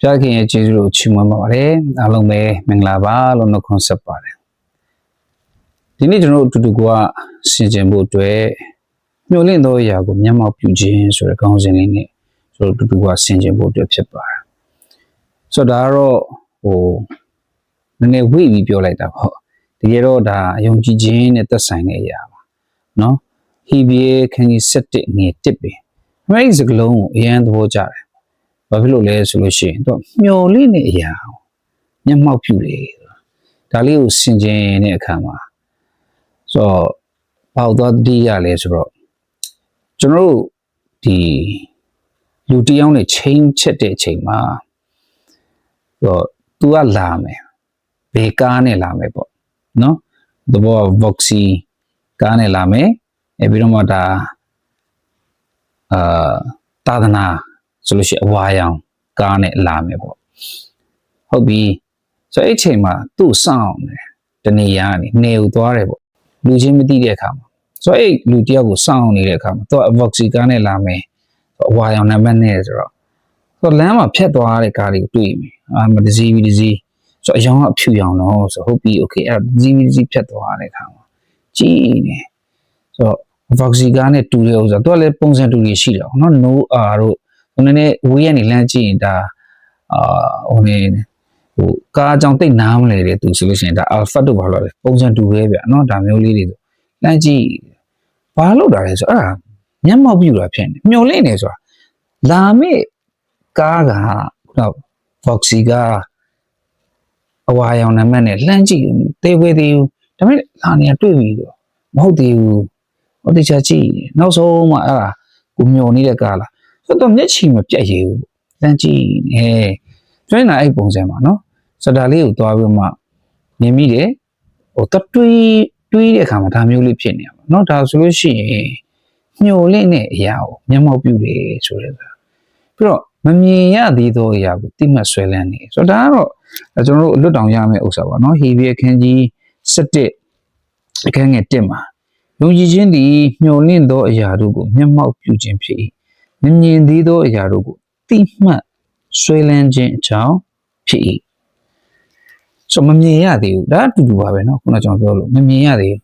ဖျားခင်ရဲ့ကျေးဇူးကိုချီးမွမ်းပါပါတယ်အားလုံးပဲမင်္ဂလာပါလို့နှုတ်ခွန်းဆက်ပါတယ်ဒီနေ့ကျွန်တော်တို့အတူတူကဆင်ခြင်ဖို့အတွက်မျှော်လင့်သောအရာကိုမျက်မှောက်ပြုခြင်းဆိုတဲ့ခေါင်းစဉ်လေးနဲ့ကျွန်တော်တို့အတူတူကဆင်ခြင်ဖို့အတွက်ဖြစ်ပါတယ်ဆိုတော့ဒါကတော့ဟိုနည်းနည်းဝိပြီးပြောလိုက်တာပေါ့တကယ်တော့ဒါအယုံကြည်ခြင်းနဲ့သက်ဆိုင်တဲ့အရာပါနော်ဟီဘီယေခန်းကြီး7ငွေ1ပဲအမေရိစကလုံးကိုအရန်သဘောကျတယ် ဘာဖြစ်လို့လဲဆိုလို့ရှိရင်တော့မျော်လင့်တဲ့အရာကိုမျက်မှောက်ပြုတယ်ဒါလေးကိုဆင်ခြင်တဲ့အခါမှာဆိုတော့ဘာလို့သွားတည်ရလဲဆိုတော့ကျွန်တော်တို့ဒီလူတစ်ယောက်နဲ့ချိန်ချက်တဲ့အချိန်မှာဆိုတော့ तू ကလာမယ်ဘေကားနဲ့လာမယ်ပေါ့နော်သဘော voxy ကားနဲ့လာမယ်အဲပြီးတော့မှဒါအာသာသနာ ဆိုလို့ရှိရင်အဝါရောင်ကားနဲ့လာမယ်ပေါ့ဟုတ်ပြီဆိုတော့အဲ့အချိန်မှာသူ့စောင့်တယ်တနေရာကနေနေကိုသွားတယ်ပေါ့လူချင်းမသိတဲ့အခါမှာဆိုတော့အဲ့လူတယောက်ကိုစောင့်နေတဲ့အခါမှာသူက voxy ကားနဲ့လာမယ်ဆိုတော့အဝါရောင်နံပါတ်နဲ့ဆိုတော့ဆိုတော့လမ်းမှာဖြတ်သွားတဲ့ကားတွေကိုတွေ့ပြီအာမတစည်းပြီးတစည်းဆိုတော့အယောင်ကအဖြူရောင်တော့ဆိုတော့ဟုတ်ပြီ okay အဲ့ဒါတစည်းပြီးတစည်းဖြတ်သွားတဲ့အခါမှာကြည်နေဆိုတော့ voxy ကားနဲ့တူတဲ့ဥစ္စာသူကလည်းပုံစံတူတွေရှိတယ်ပေါ့နော် no r တို့ ဟိုနည်းနည်းဝေးရနေလမ်းကြည့်ရင်ဒါအာဟိုနေဟိုကားအကြောင်းတိတ်နားမလဲတဲ့သူဆိုလို့ရှိရင်ဒါ alpha တို့ဘာလို့လဲပုံစံတူပဲဗျเนาะဒါမျိုးလေးတွေဆိုလမ်းကြည့်ဘာလို့တာလဲဆိုအဲ့ဒါမျက်မှောက်ပြုတာဖြစ်နေမျောလင့်နေဆိုတာလာမေကားကခုန Voxy ကအဝါရောင်နံပါတ်နဲ့လှမ်းကြည့်တေးဝေးသေးဘူးဒါပေမဲ့လာနေတွေ့ပြီဆိုမဟုတ်သေးဘူးဟောတေချာကြည့်နောက်ဆုံးမှအဲ့ဒါကိုမျောနေတဲ့ကားလား ဆိုတော့မျက်ချီမပြတ်ရဘူးလမ်းကြည့်ဟဲ့ကျွမ်းတာအဲ့ပုံစံပါနော်ဆိုတော့ဒါလေးကိုသွားပြီးမှမြင်မိတယ်ဟိုတတွေးတွေးတဲ့အခါမှာဒါမျိုးလေးဖြစ်နေတာပေါ့နော်ဒါဆိုလို့ရှိရင်ညှို့လေးနဲ့အရာကိုမျက်မှောက်ပြုတယ်ဆိုတဲ့ကပြီးတော့မမြင်ရသေးသောအရာကိုတိမှတ်ဆွဲလန်းနေဆိုတော့ဒါကတော့ကျွန်တော်တို့လွတ်တောင်ရမယ့်ဥစ္စာပါနော်ဟေဘရဲခန်းကြီး7အခန်းငယ်1မှာယုံကြည်ခြင်းသည်ညှို့လင့်သောအရာတို့ကိုမျက်မှောက်ပြုခြင်းဖြစ်၏ မမြင်သေးသောအရာတို့ကိုတိမှတ်ဆွဲလန်းခြင်းအကြောင်းဖြစ်၏ဆိုမမြင်ရသေးဘူးဒါအတူတူပါပဲเนาะခုနကကျွန်တော်ပြောလို့မမြင်ရသေးဘူး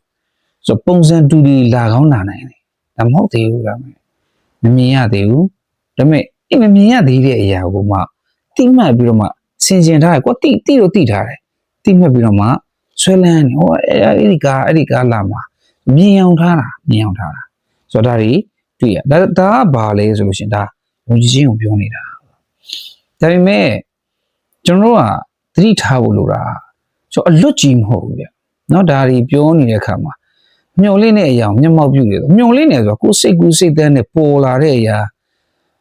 ဆိုပုံစံတူတူလာကောင်းလာနိုင်တယ်ဒါမဟုတ်သေးဘူးဒါမဲ့မမြင်ရသေးဘူးဒါမဲ့အဲ့မမြင်ရသေးတဲ့အရာကိုမှတိမှတ်ပြီးတော့မှဆင်ခြင်ထားတယ်ကိုတိတိတော့တိထားတယ်တိမှတ်ပြီးတော့မှဆွဲလန်းနေဟောအဲ့ဒီကားအဲ့ဒီကားလာမှာမြင်အောင်ထားတာမြင်အောင်ထားတာဆိုတော့ဒါတွေ တွေ့ရဒါဒါကဘာလဲဆိုလို့ရှရင်ဒါယုံကြည်ခြင်းကိုပြောနေတာဒါပေမဲ့ကျွန်တော်တို့ကသတိထားဖို့လိုတာဆိုတော့အလွတ်ကြီးမဟုတ်ဘူးဗျเนาะဒါတွေပြောနေတဲ့အခါမှာမျော်လင့်တဲ့အရာကိုမျက်မှောက်ပြုတယ်မျော်လင့်နေဆိုတော့ကိုယ်စိတ်ကူးစိတ်တန်းနဲ့ပေါ်လာတဲ့အရာ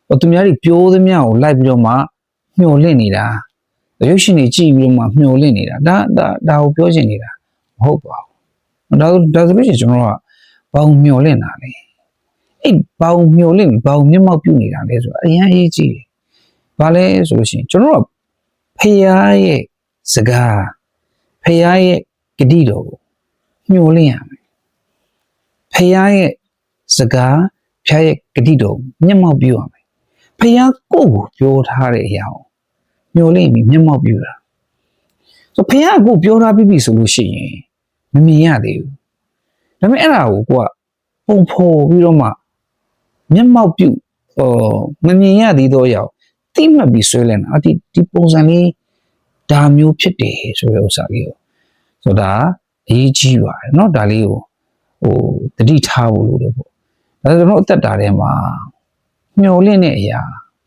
ဟိုသူများတွေပြောသမျှကိုလိုက်ပြီးတော့မှမျော်လင့်နေတာရုပ်ရှင်တွေကြည့်ပြီးတော့မှမျော်လင့်နေတာဒါဒါဒါကိုပြောချင်နေတာမဟုတ်ပါဘူးဒါဒါဆိုလို့ရှိရင်ကျွန်တော်ကဘာလို့မျော်လင့်တာလဲ အဲ့ဘာုံမျောလင့်ပြီးဘာုံမျက်မှောက်ပြုနေတာလဲဆိုတော့အရင်အရေးကြီးတယ်။ဘာလဲဆိုလို့ရှိရင်ကျွန်တော်တို့ကဖရာရဲ့စကားဖရာရဲ့ဂတိတော်ကိုမျောလင့်ရမယ်။ဖရာရဲ့စကားဖရာရဲ့ဂတိတော်ကိုမျက်မှောက်ပြုရမယ်။ဖရာကိုယ့်ကိုပြောထားတဲ့အရာကိုမျောလင့်ပြီးမျက်မှောက်ပြုတာ။ဆိုဖရာကိုပြောထားပြီးပြီဆိုလို့ရှိရင်မမြင်ရသေးဘူး။ဒါပေမဲ့အဲ့ဒါကိုကိုကပုံဖော်ပြီးတော့မှ မျက်မှောက်ပြုဟောမမြင်ရသေးသောအရာကိုတိမှတ်ပြီးဆွဲလန်းတာအဒီဒီပုံစံလေးဒါမျိုးဖြစ်တယ်ဆိုတဲ့ဥစ္စာလေးကိုဆိုတော့ဒါအရေးကြီးပါတယ်เนาะဒါလေးကိုဟိုတတိထားဖို့လိုတယ်ပေါ့ဒါဆိုတော့အသက်တာထဲမှာမျောလင့်တဲ့အရာ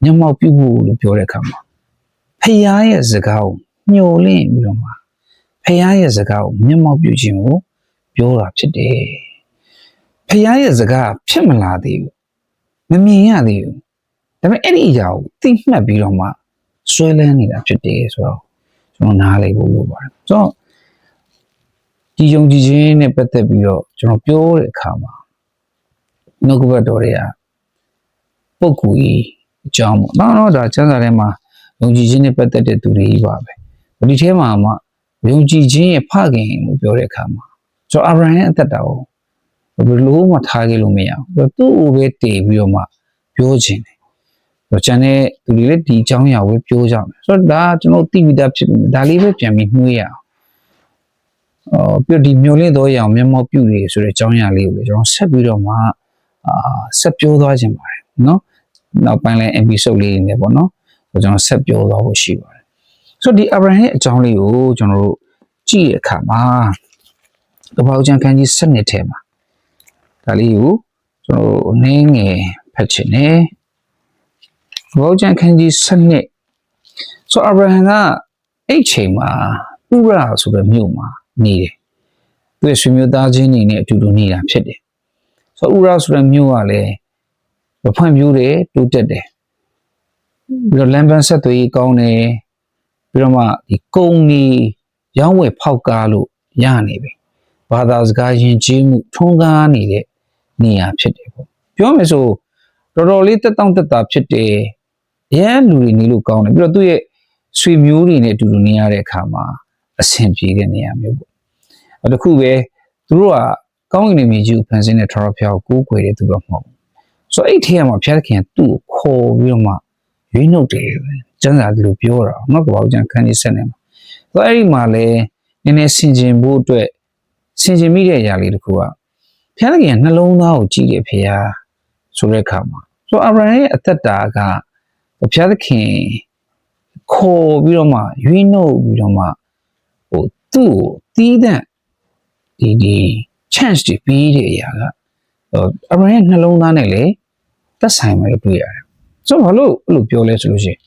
မျက်မှောက်ပြုဖို့လို့ပြောတဲ့အခါမှာဖခင်ရဲ့စကားကိုမျောလင့်ပြီးတော့မှဖခင်ရဲ့စကားကိုမျက်မှောက်ပြုခြင်းကိုပြောတာဖြစ်တယ်ဖခင်ရဲ့စကားဖြစ်မလာသေးဘူး မမြင်ရသေးဘူးဒါပေမဲ့အဲ့ဒီအရာကိုသိမှတ်ပြီးတော့မှဆွဲလန်းနေတာဖြစ်တယ်ဆိုတော့ကျွန်တော်နားလည်ဖို့လိုပါတယ်ဆိုတော့ဒီယုံကြည်ခြင်းနဲ့ပတ်သက်ပြီးတော့ကျွန်တော်ပြောတဲ့အခါမှာနှုတ်ကပတ်တော်တွေကပုဂ္ဂိုလ်ကြီးအကြောင်းပေါ့နော်တော့ဒါကျမ်းစာထဲမှာယုံကြည်ခြင်းနဲ့ပတ်သက်တဲ့သူတွေကြီးပါပဲဒီထဲမှာမှယုံကြည်ခြင်းရဲ့ဖခင်လို့ပြောတဲ့အခါမှာကျွန်တော်အာဗြဟံရဲ့အသက်တာကို ဘယ်လိုမှထားခဲ့လို့မရဘူးသူ့ကိုပဲတည်ပြီးတော့မှပြောခြင်းတယ်တော့ကျန်တဲ့သူတွေလည်းဒီအကြောင်းအရာကိုပြောကြမယ်ဆိုတော့ဒါကျွန်တော်သိပြီးသားဖြစ်ပြီဒါလေးပဲပြန်ပြီးနှွှေးရအောင်အော်ပြီးတော့ဒီမျိုးလင်းတော့ရအောင်မျက်မှောက်ပြုနေဆိုတဲ့အကြောင်းအရာလေးကိုလည်းကျွန်တော်ဆက်ပြီးတော့မှအာဆက်ပြောသွားခြင်းပါတယ်နော်နောက်ပိုင်းလည်း episode လေးတွေနဲ့ပေါ့နော်ဆိုတော့ကျွန်တော်ဆက်ပြောသွားဖို့ရှိပါတယ်ဆိုတော့ဒီ Abraham ရဲ့အကြောင်းလေးကိုကျွန်တော်တို့ကြည့်ရအခါမှာကပ္ပဦးကျန်ခန်းကြီး7နှစ်ထဲမှာ ဒါလေးကိုကျွန်တော်တို့နည်းငယ်ဖတ်ချင်တယ်ကပ္ပဦးကျန်ခန်းကြီး7နှစ်ဆိုတော့ Abraham ကအဲ့အချိန်မှာဥရဆိုတဲ့မြို့မှာနေတယ်သူရဲ့ဆွေမျိုးသားချင်းတွေနဲ့အတူတူနေတာဖြစ်တယ်ဆိုတော့ဥရဆိုတဲ့မြို့ကလည်းဖွံ့ဖြိုးတယ်တိုးတက်တယ်ပြီးတော့လမ်းပန်းဆက်သွယ်ရေးကောင်းတယ်ပြီးတော့မှဒီကုန်းကြီးရောင်းဝယ်ဖောက်ကားလို့ရနေပြီဘာသာစကားယဉ်ကျေးမှုထွန်းကားနေတဲ့ နေရာဖြစ်တယ်ပေါ့ပြောမယ်ဆိုတော်တော်လေးတက်တောင့်တက်တာဖြစ်တယ်အရန်လူတွေနေလို့ကောင်းတယ်ပြီးတော့သူ့ရဲ့ဆွေမျိုးတွေနဲ့အတူတူနေရတဲ့အခါမှာအဆင်ပြေတဲ့နေရာမျိုးပေါ့အဲ့တခုပဲသူတို့ကကောင်းကင်နေမြေကြီးကိုဖန်ဆင်းတဲ့ထရဖျားကိုကိုးကွယ်တဲ့သူတော့မဟုတ်ဘူးဆိုတော့အဲ့ထဲမှာဖျားသခင်ကသူ့ကိုခေါ်ပြီးတော့မှရွေးနှုတ်တယ်ကျမ်းစာဒီလိုပြောတာငါ့ကောကျန်ခန်းကြီးဆက်နေမှာဆိုတော့အဲ့ဒီမှာလဲနည်းနည်းဆင်ခြင်ဖို့အတွက်ဆင်ခြင်မိတဲ့အရာလေးတစ်ခုက ဖျားသခင်ကနှလုံးသားကိုကြည့်တယ်ဖေဟာဆိုတဲ့အခါမှာဆိုတော့အာဗြဟံရဲ့အသက်တာကဖျားသခင်ခေါ်ပြီးတော့မှရွေးနှုတ်ပြီးတော့မှဟိုသူ့ကိုတီးတဲ့ဒီဒီ chance တွေပြီးတဲ့အရာကဟိုအာဗြဟံရဲ့နှလုံးသားနဲ့လေသက်ဆိုင်မယ်လို့တွေ့ရတယ်ဆိုတော့ဘာလို့အဲ့လိုပြောလဲဆိုလို့ရှိရင်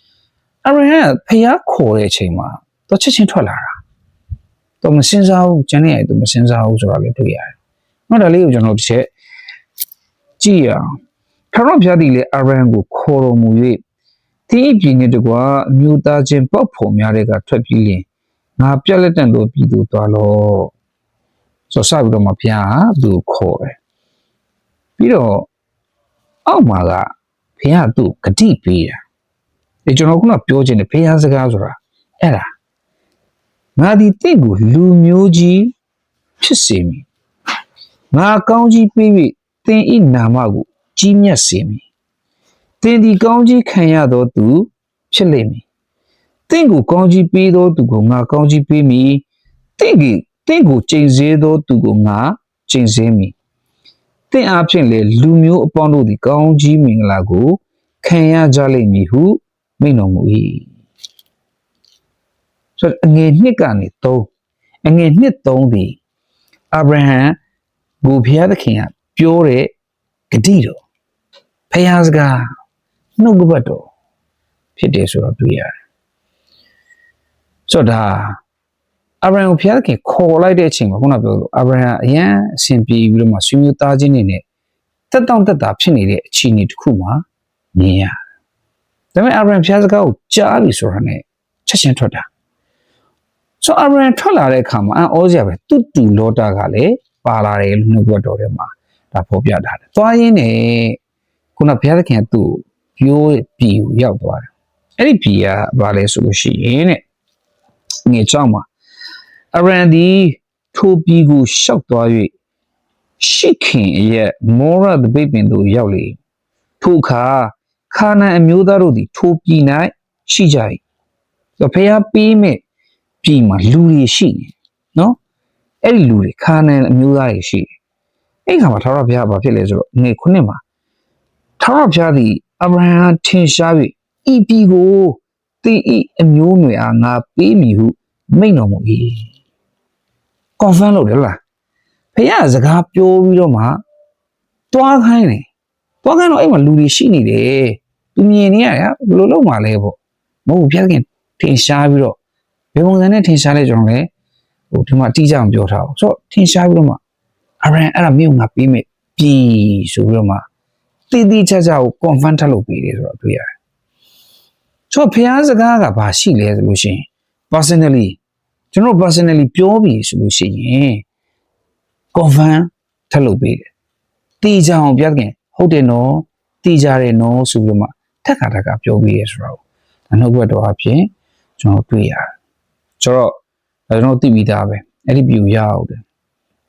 အာဗြဟံကဖျားခေါ်တဲ့အချိန်မှာတော့ချက်ချင်းထွက်လာတာတော့မစင်စားဘူးကျန်နေရတယ်သူမစင်စားဘူးဆိုတာလည်းတွေ့ရတယ်။ နောက်ဒါလေးကိုကျွန်တော်တစ်ချက်ကြည့်ရအောင်။ထာဝရဘုရားသည်လည်းအာဗြဟံကိုခေါ်တော်မူ၍သင်၏ပြည်နှင့်တကွာအမျိုးသားချင်းပေါက်ဖော်များတဲ့ကထွက်ပြီးလင်ငါပြက်လက်တန်သောပြည်သို့သွားလော့။ဆိုဆက်ပြီးတော့မှဘုရားကသူ့ကိုခေါ်တယ်။ပြီးတော့အောက်မှာကဘုရားကသူ့ကိုဂတိပေးတာ။ဒီကျွန်တော်ခုနပြောချင်တယ်ဘုရားစကားဆိုတာအဲ့ဒါငါဒီတင့်ကိုလူမျိုးကြီးဖြစ်စေမည် ငါကောင်းကြီးပေး၍သင်ဤနာမကိုကြီးမြတ်စေမည်သင်ဒီကောင်းကြီးခံရသောသူ ဖြစ်လိမ့်မည်သင်ကိုကောင်းကြီးပေးသောသူကိုငါကောင်းကြီးပေးမည်သင်ကိုသင်ကိုချိန်ဆသောသူကိုငါချိန်ဆမည်သင်အားဖြင့်လေလူမျိုးအပေါင်းတို့သည်ကောင်းကြီးမင်္ဂလာကိုခံရကြလိမ့်မည်ဟုမိန့်တော်မူ၏ဆိုတော့အငယ်နှစ်ကနေ3အငယ်နှစ်3ဒီအာဗြဟံကို ဘုရားသခင်ကပြောတဲ့ဂတိတော်ဖျားစကားနှုတ်ကပတ်တော်ဖြစ်တယ်ဆိုတော့တွေ့ရတယ်ဆိုတော့ဒါအာဗြဟံကိုဘုရားသခင်ခေါ်လိုက်တဲ့အချိန်မှာခုနပြောလို့အာဗြဟံအရန်အစဉ်ပြေပြီးတော့မှဆွေမျိုးသားချင်းတွေနဲ့တက်တောင့်တက်တာဖြစ်နေတဲ့အခြေအနေတစ်ခုမှာမြင်ရတယ်ဒါပေမဲ့အာဗြဟံဘုရားစကားကိုကြားပြီဆိုတာနဲ့ချက်ချင်းထွက်တာဆိုအာဗြဟံထွက်လာတဲ့အခါမှာအံ့ဩစရာပဲတူတူလောတာကလည်း ပါလာတယ်လို့နှုတ်ဘတ်တော်ထဲမှာဒါဖော်ပြထားတယ်။သွားရင်းနဲ့ခုနဘုရားသခင်ကသူ့ကိုပြောတဲ့ပြည်ကိုရောက်သွားတယ်။အဲ့ဒီပြည်ကဘာလဲဆိုလို့ရှိရင်တဲ့ငွေကြောင်းမှာအရန်ဒီထိုပြည်ကိုရှောက်သွား၍ရှိခင်ရဲ့မောရဒဘိပင်တို့ရောက်လေထိုအခါခါနန်အမျိုးသားတို့သည်ထိုပြည်၌ရှိကြ၏။ဆိုဘုရားပေးမဲ့ပြည်မှာလူတွေရှိတယ်နော် အဲ့ဒီလူတွေခါနန်အမျိုးသားတွေရှိတယ်အဲ့ခါမှာထာဝရဘုရားဘာဖြစ်လဲဆိုတော့ငွေခုနှစ်မှာထာဝရဘုရားသည်အဗြဟံထင်ရှား၍ဤပြည်ကိုတိဤအမျိုးနွယ်အားငါပေးမည်ဟုမိန့်တော်မူ၏ကွန်ဖန်လုပ်တယ်လားဘုရားစကားပြောပြီးတော့မှတွားခိုင်းတယ်တွားခိုင်းတော့အဲ့မှာလူတွေရှိနေတယ်သူမြင်နေရတယ်ဘယ်လိုလုပ်မှလဲပေါ့မဟုတ်ဘူးဘုရားခင်ထင်ရှားပြီးတော့ဘယ်ပုံစံနဲ့ထင်ရှားလဲကျွန်တော်လည်း ဟိုဒီမှာတိကျအောင်ပြောထားအောင်ဆိုတော့ထင်ရှားပြီးတော့မှအရန်အဲ့ဒါမြို့ငါပြီးမယ်ပြီဆိုပြီးတော့မှတိတိကျကျကို confirm ထပ်လုပ်ပေးတယ်ဆိုတော့တွေ့ရတယ်ဆိုတော့ဖျားစကားကဘာရှိလဲဆိုလို့ရှိရင် personally ကျွန်တော် personally ပြောပြီးဆိုလို့ရှိရင် confirm ထပ်လုပ်ပေးတယ်တိကျအောင်ပြတ်ခင်ဟုတ်တယ်နော်တိကျတယ်နော်ဆိုပြီးတော့မှထက်ခါထက်ခါပြောပြီးရဆိုတော့ဒါနှုတ်ဘက်တော်အဖြစ်ကျွန်တော်တွေ့ရတယ်ဆိုတော့ ဒါကျွန်တော်သိပြီးသားပဲအဲ့ဒီ view ရအောင်တယ်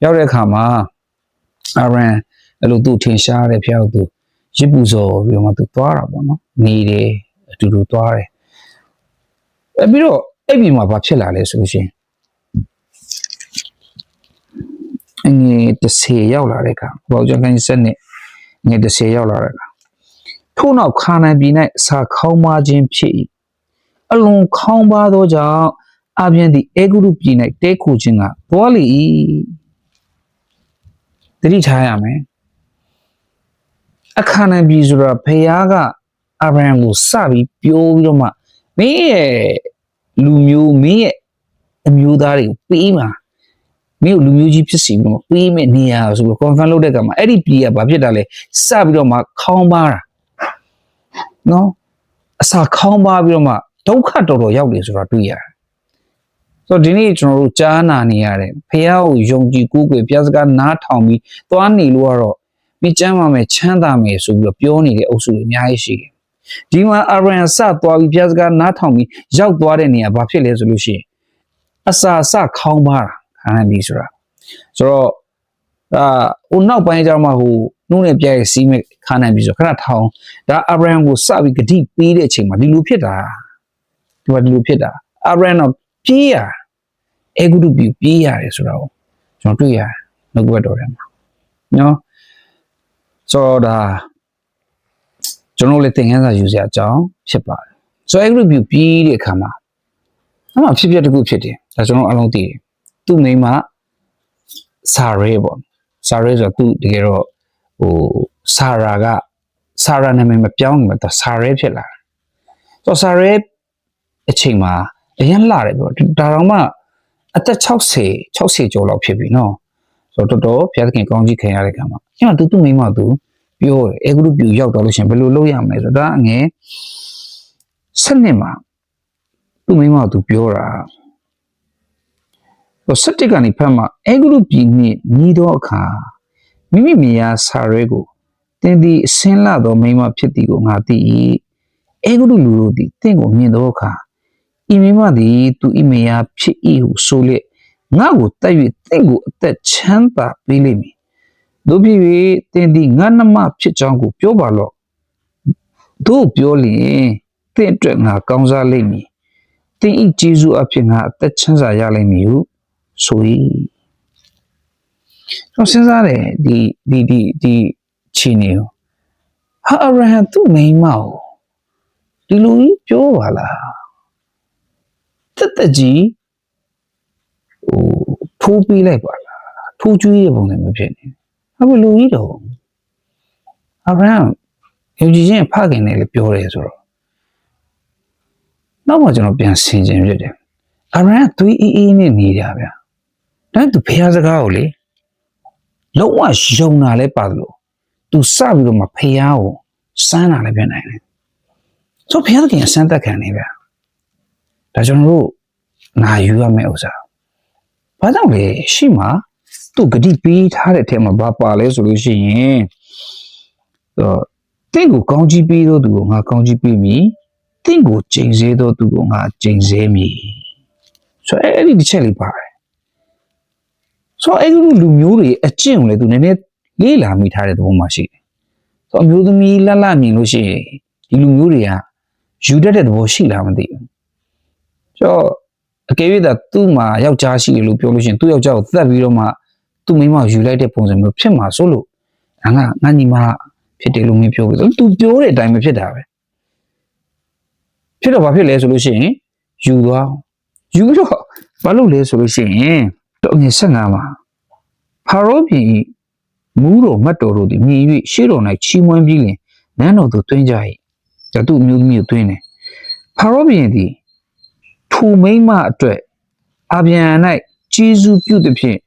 ရောက်တဲ့အခါမှာအာရန်အဲ့လိုသူ့ထင်ရှားတဲ့ဖျောက်သူရစ်ပူဇော်ပြီးတော့မှသူသွားတာပေါ့နော်နေတယ်အတူတူသွားတယ်အဲပြီးတော့အဲ့ဒီမှာဘာဖြစ်လာလဲဆိုလို့ရှိရင်အငယ်30ရောက်လာတဲ့အခါဘောက်ကျန်ကန်စက်နဲ့ငယ်30ရောက်လာတဲ့အခါထို့နောက်ခါနန်ပြည်၌စာခေါင်းပါခြင်းဖြစ်၏အလွန်ခေါင်းပါသောကြောင့် အပြင်သည်အေဂုရုပြည်၌တဲခိုခြင်းကသွားလေ၏တတိထားရမယ်အခါနန်ပြည်ဆိုတာဖယားကအာဗြဟံကိုစပြီးပြောပြီးတော့မှမင်းရဲ့လူမျိုးမင်းရဲ့အမျိုးသားတွေကိုပေးမှာမင်းကိုလူမျိုးကြီးဖြစ်စီပြီးတော့မှပေးမယ့်နေရာဆိုပြီး confirm လုပ်တဲ့ကမှာအဲ့ဒီပြည်ကဘာဖြစ်တာလဲစပြီးတော့မှခေါင်းပါတာနော်အစာခေါင်းပါပြီးတော့မှဒုက္ခတော်တော်ရောက်တယ်ဆိုတာတွေ့ရတယ် ဆိုတော့ဒီနေ့ကျွန်တော်တို့ကြားနာနေရတယ်ဖះကိုယုံကြည်ကိုးကွယ်ပြစကားနားထောင်ပြီးသွားနေလို့ကတော့မိချမ်းပါမယ်ချမ်းသာမယ်ဆိုပြီးတော့ပြောနေတဲ့အုပ်စုတွေအများကြီးရှိတယ်။ဒီမှာအာရန်စသွားပြီးပြစကားနားထောင်ပြီးရောက်သွားတဲ့နေရာဘာဖြစ်လဲဆိုလို့ရှိရင်အစာအစခေါင်းပါတာခံရပြီဆိုတာဆိုတော့ဒါဟိုနောက်ပိုင်းကျတော့မှဟိုနှုတ်နဲ့ပြရဲ့စီးမဲ့ခါနိုင်ပြီဆိုခဏထောင်ဒါအာဗြဟံကိုစပြီးဂတိပေးတဲ့အချိန်မှာဒီလိုဖြစ်တာဒီမှာဒီလိုဖြစ်တာအာဗြဟံတော့ပြေးရ အေဂုတုပြည်ပြေးရတယ်ဆိုတော့ကျွန်တော်တွေ့ရတယ်နှုတ်ကပတ်တော်ထဲမှာနော်ဆိုတော့ဒါကျွန်တော်တို့လည်းသင်ခန်းစာယူစရာအကြောင်းဖြစ်ပါတယ်ဆိုတော့အဲ့ group ပြီးတဲ့အခါမှာအမှဖြစ်ဖြစ်တစ်ခုဖြစ်တယ်ဒါကျွန်တော်အလုံးသိတယ်သူ့မိန်းမစာရဲပေါ့စာရဲဆိုတော့သူတကယ်တော့ဟိုစာရာကစာရာနာမည်မပြောင်းဘူးတော့စာရဲဖြစ်လာတယ်ဆိုတော့စာရဲအချိန်မှာအရင်လာတယ်ပြောဒါတော့မှ အသက်60 60ကျော်လောက်ဖြစ်ပြီနော်ဆိုတော့တော်တော်ဘုရားသခင်ကောင်းကြီးခံရတဲ့ကံမှာအဲ့မှာသူသူ့မိန်းမသူပြောတယ်အဲဂရုပြူရောက်တော့လို့ရှရင်ဘယ်လိုလုပ်ရမလဲဆိုတော့ဒါအငယ်ဆက်နှစ်မှာသူ့မိန်းမကသူပြောတာဟိုစက်တစ်ကနေဖတ်မှာအဲဂရုပြည်နှင့်ညီသောအခါမိမိမိယာဆာရဲကိုတင်းသည်အစင်းလာသောမိန်းမဖြစ်သည်ကိုငါသိ၏အဲဂရုလူတို့သည်တင့်ကိုမြင်သောအခါ ဤမိန်းမသည်သူဤမိယာဖြစ်၏ဟုဆိုလျက်ငါ့ကိုတက်၍တင့်ကိုအသက်ချမ်းသာပေးလိမ့်မည်တို့ဖြစ်၍တင်ဒီငါနှမဖြစ်ကြောင်းကိုပြောပါလော့တို့ပြောလျင်တင့်အတွက်ငါကောင်းစားလိမ့်မည်တင်ဤဂျေဇုအဖြစ်ငါအသက်ချမ်းသာရလိမ့်မည်ဟုဆို၏ကျွန်တော်စဉ်းစားတယ်ဒီဒီဒီဒီချီနေကိုဟာအဗြဟံသူ့မိန်းမကိုဒီလိုကြီးပြောပါလား တက်တက်ကြီးဟိုထိုးပေးလိုက်ပါလားထိုးကျွေးရပုံနဲ့မဖြစ်နေအခုလူကြီးတော့အဗြဟံယုံကြည်ခြင်းဖခင်နဲ့လည်းပြောတယ်ဆိုတော့နောက်မှကျွန်တော်ပြန်ဆင်ခြင်ဖြစ်တယ်အဗြဟံသွေးအေးအေးနဲ့နေကြဗျာဒါသူဖះစကားကိုလေလုံးဝယုံတာလဲပါသလိုသူစပြီးတော့မှဖះကိုစမ်းတာလည်းပြန်နိုင်တယ်ဆိုဖះသခင်အစမ်းသက်ခံနေဗျာ ဒါကျွန်တော်တို့နာယူရမယ့်ဥစ္စာဘာကြောင့်လဲရှိမှာသူဂတိပေးထားတဲ့အထက်မှာဘာပါလဲဆိုလို့ရှိရင်တော့တင့်ကိုကောင်းကြီးပေးသောသူကိုငါကောင်းကြီးပေးမည်တင့်ကိုကျိန်ဆဲသောသူကိုငါကျိန်ဆဲမည်ဆိုတော့အဲ့ဒီတစ်ချက်လေးပါတယ်ဆိုတော့အဲ့ဒီလူမျိုးတွေအကျင့်ကိုလည်းသူနည်းနည်းလေးလာမိထားတဲ့သဘောမှရှိတယ်ဆိုတော့အမျိုးသမီးလှလှမြင်လို့ရှိရင်ဒီလူမျိုးတွေကယူတတ်တဲ့သဘောရှိလားမသိဘူး ဆိုတော့အကယ်၍သာသူ့မှာယောက်ျားရှိတယ်လို့ပြောလို့ရှိရင်သူ့ယောက်ျားကိုသတ်ပြီးတော့မှသူ့မိန်းမကိုယူလိုက်တဲ့ပုံစံမျိုးဖြစ်မှာဆိုလို့ငါငါငါညီမဖြစ်တယ်လို့မင်းပြောပြီးသူပြောတဲ့အတိုင်းပဲဖြစ်တာပဲဖြစ်တော့ဘာဖြစ်လဲဆိုလို့ရှိရင်ယူသွားယူပြီးတော့ဘာလုပ်လဲဆိုလို့ရှိရင်တော့ငယ်ဆက်ငါမှာဖာရောပြည်၏မူးတော်မတ်တော်တို့သည်မြည်၍ရှေ့တော်၌ချီးမွမ်းပြီးလင်နန်းတော်သို့တွင်းကြ၏ဒါသူ့အမျိုးသမီးကိုတွင်းတယ်ဖာရောပြည်သည် ထိုမိမ့်မအတွက်အပြန်၌ကျေးဇူးပြုသည်ဖြင့်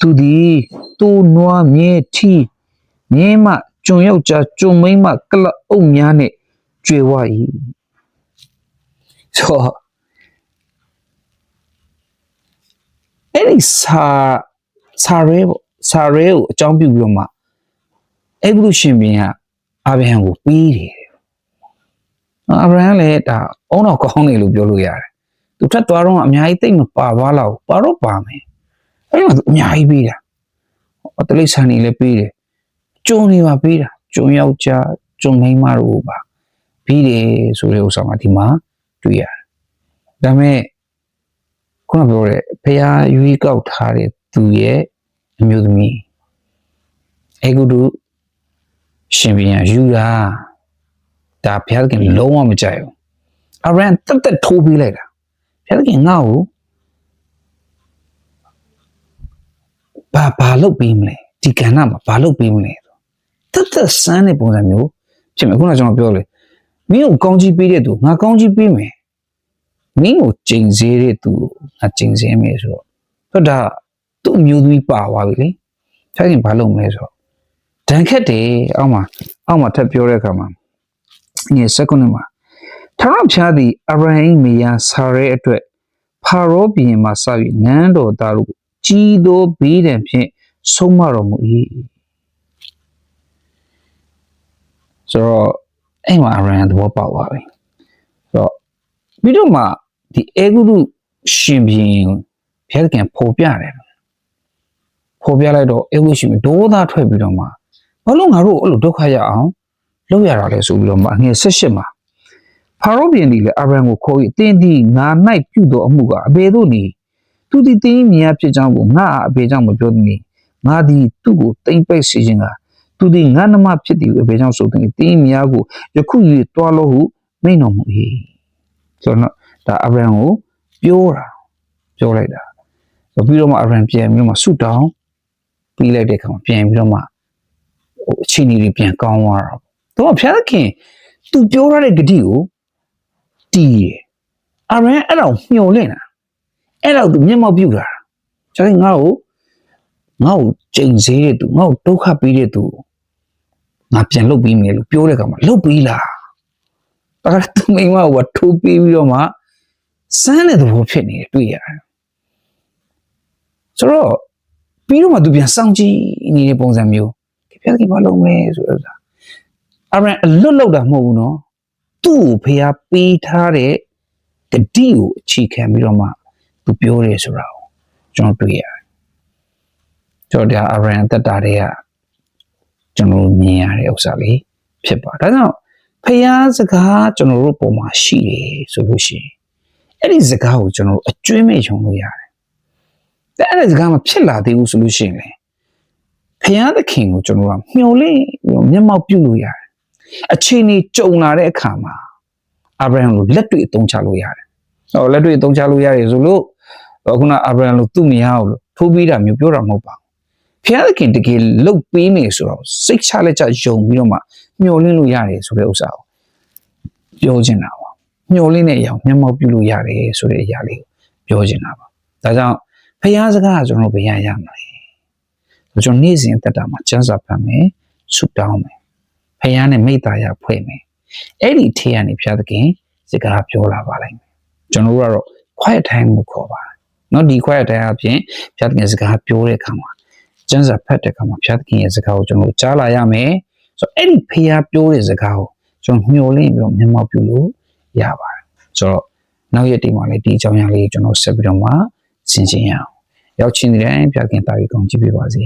သူသည်တိုးနွားမြဲထီမြဲမှကျွန်ယောက်ျားကျွန်မိမ့်မကလအုပ်များနှင့်ကြွယ်ဝ၏ဆိုတော့အဲ့ဒီစာစာရဲပေါ့စာရဲကိုအကြောင်းပြုပြီးတော့မှအဲ့ဒီရှင်ဘင်ကအဗြဟံကိုပေးတယ်အာဗြဟံလည်းဒါအုံတော့ကောင်းတယ်လို့ပြောလို့ရတယ် သူထက်သွားတော့အများကြီးတိတ်မပါသွားတော့ပါတော့ပါမယ်အဲ့တော့သူအများကြီးပေးတာအတလိษံနေလည်းပေးတယ်ကျုံနေပါပေးတာကျွန်းယောက်ျားကျွန်းမိန်းမတို့ပါပြီးတယ်ဆိုတဲ့ဥစ္စာမှာဒီမှာတွေ့ရတယ်ဒါပေမဲ့ခုနပြောတဲ့ဖះရွေးကောက်ထားတဲ့သူရဲ့အမျိုးသမီးအေဂုတုရှင်ပြန်ယူတာဒါဘုရားသခင်လုံးဝမကြိုက်ဘူးအရန်တက်တက်ထိုးပေးလိုက်တာ ဘုရားသခင်ငါ့ကိုဘာဘာလုပ်ပေးမလဲဒီကဏ္ဍမှာဘာလုပ်ပေးမလဲဆိုတက်တက်ဆန်းတဲ့ပုံစံမျိုးဖြစ်မယ်ခုနကကျွန်တော်ပြောလေမင်းကိုကောင်းကြီးပေးတဲ့သူငါကောင်းကြီးပေးမယ်မင်းကိုကျိန်စေတဲ့သူငါကျိန်စေမယ်ဆိုတော့ဆိုတော့ဒါသူ့အမျိုးသမီးပါသွားပြီလေဘုရားသခင်ဘာလုပ်မလဲဆိုတော့ဒဏ်ခတ်တယ်အောက်မှာအောက်မှာထပ်ပြောတဲ့အခါမှာငယ်စက္ကန့်မှာ ထာဝရဘုရားသည်အဗြဟိမိယာဆာရဲအတွက်ဖာရောဘုရင်မှစ၍နန်းတော်သားတို့ကိုကြီးသောဘေးဒဏ်ဖြင့်ဆုံးမတော်မူ၏ဆိုတော့အဲ့မှာအဗြဟံသဘောပေါက်သွားပြီဆိုတော့ပြီးတော့မှဒီအေဂုရုရှင်ဘုရင်ကိုဘုရားသခင်ပေါ်ပြတယ်ပေါ်ပြလိုက်တော့အေဂုရှင်ဒေါသထွက်ပြီးတော့မှဘာလို့ငါတို့အဲ့လိုဒုက္ခရအောင်လုပ်ရတာလဲဆိုပြီးတော့မှအငယ်၁၈မှာ ဖာရောဘုရင်ဒီလေအာဗြဟံကိုခေါ်၍တင်းဒီငါ၌ပြုသောအမှုကအဘယ်သို့နေသူဒီတင်းမြင်ရဖြစ်ကြောင်းကိုငါအဘယ်ကြောင့်မပြောသနည်းငါဒီသူ့ကိုတိမ့်ပိတ်စေခြင်းကသူဒီငါနမဖြစ်သည်ကိုအဘယ်ကြောင့်ဆိုသနည်းတင်းမြင်ရကိုယခု၍တွားလို့ဟုမိန်တော်မူ၏ဆိုတော့ဒါအာဗြဟံကိုပြောတာပြောလိုက်တာဆိုပြီးတော့မှအာဗြဟံပြန်ပြီးတော့မှဆုတောင်းပြီးလိုက်တဲ့အခါမှာပြန်ပြီးတော့မှဟိုအချိန်ကြီးပြန်ကောင်းသွားတာတော့ဖျားခင်သူပြောရတဲ့ဂတိကို တီးတယ်အာရန်အဲ့တော့မျောလင့်တာအဲ့တော့သူမျက်မှောက်ပြုတာကျွန်တော်ငါ့ကိုငါ့ကိုချိန်စေးတဲ့သူငါ့ကိုဒုက္ခပေးတဲ့သူငါပြန်လုပ်ပြီးမယ်လို့ပြောတဲ့အခါမှာလုပ်ပြီးလားအဲ့ဒါသူမိမကထိုးပြီးပြီးတော့မှစမ်းတဲ့သဘောဖြစ်နေတယ်တွေ့ရတယ်ဆိုတော့ပြီးတော့မှသူပြန်စောင့်ကြည့်နေတဲ့ပုံစံမျိုးကြပြကြီးမလုပ်မဲဆိုတော့အရင်အလွတ်လောက်တာမဟုတ်ဘူးနော် သူ့ကိုဖះပေးထားတဲ့ဂတိကိုအခြေခံပြီးတော့မှသူပြောတယ်ဆိုတာကိုကျွန်တော်တွေ့ရတယ်ကျွန်တော်ဒါအရင်တက်တာတွေကကျွန်တော်မြင်ရတဲ့ဥစ္စာလေးဖြစ်ပါဒါကြောင့်ဖះစကားကျွန်တော်တို့ပုံမှာရှိတယ်ဆိုလို့ရှိရင်အဲ့ဒီစကားကိုကျွန်တော်တို့အကျွမ်းမဲ့ယုံလို့ရတယ်តែအဲ့ဒီစကားမဖြစ်လာသေးဘူးဆိုလို့ရှိရင်လေဖះသခင်ကိုကျွန်တော်ကမျှော်လင့်မျက်မှောက်ပြုလို့ရတယ် အခြေအနေကြုံလာတဲ့အခါမှာအာဗြဟံကိုလက်တွေ့အသုံးချလို့ရတယ်။ဟောလက်တွေ့အသုံးချလို့ရတယ်ဆိုလို့ခုနအာဗြဟံလို့သူ့မယားကိုထိုးပြီးတာမျိုးပြောတာမဟုတ်ပါဘူး။ဖျားသခင်တကယ်လှုပ်ပေးနေဆိုတော့စိတ်ချလက်ချယုံပြီးတော့မှမျောလင်းလို့ရတယ်ဆိုတဲ့ဥစ္စာကိုပြောချင်တာပါ။မျောလင်းတဲ့အရာမျက်မှောက်ပြုလို့ရတယ်ဆိုတဲ့အရာလေးကိုပြောချင်တာပါ။ဒါကြောင့်ဖျားစကားကကျွန်တော်ဘယ်ရရမလဲ။ကျွန်တော်နေ့စဉ်တက်တာမှာစံစာဖတ်မယ်ဆုတောင်းမယ် ဖယားနဲ့မိသားရဖွဲ့မယ်အဲ့ဒီထေးကနေဘုရားသခင်စကားပြောလာပါလိမ့်မယ်ကျွန်တော်တို့ကတော့ quiet time ကိုခေါ်ပါတယ်နော်ဒီ quiet time အပြင်ဘုရားသခင်စကားပြောတဲ့အခါမှာကျမ်းစာဖတ်တဲ့အခါမှာဘုရားသခင်ရဲ့စကားကိုကျွန်တော်ကြားလာရမယ်ဆိုတော့အဲ့ဒီဖယားပြောတဲ့စကားကိုကျွန်တော်မျှော်လင့်ပြီးတော့မျက်မှောက်ပြုလို့ရပါတယ်ဆိုတော့နောက်ရက်ဒီမှာလည်းဒီအကြောင်းအရာလေးကိုကျွန်တော်ဆက်ပြီးတော့မှရှင်းရှင်းရအောင်ရောက်ချင်းတိုင်းဘုရားခင်တာပြီးကောင်းကြည့်ပေးပါစေ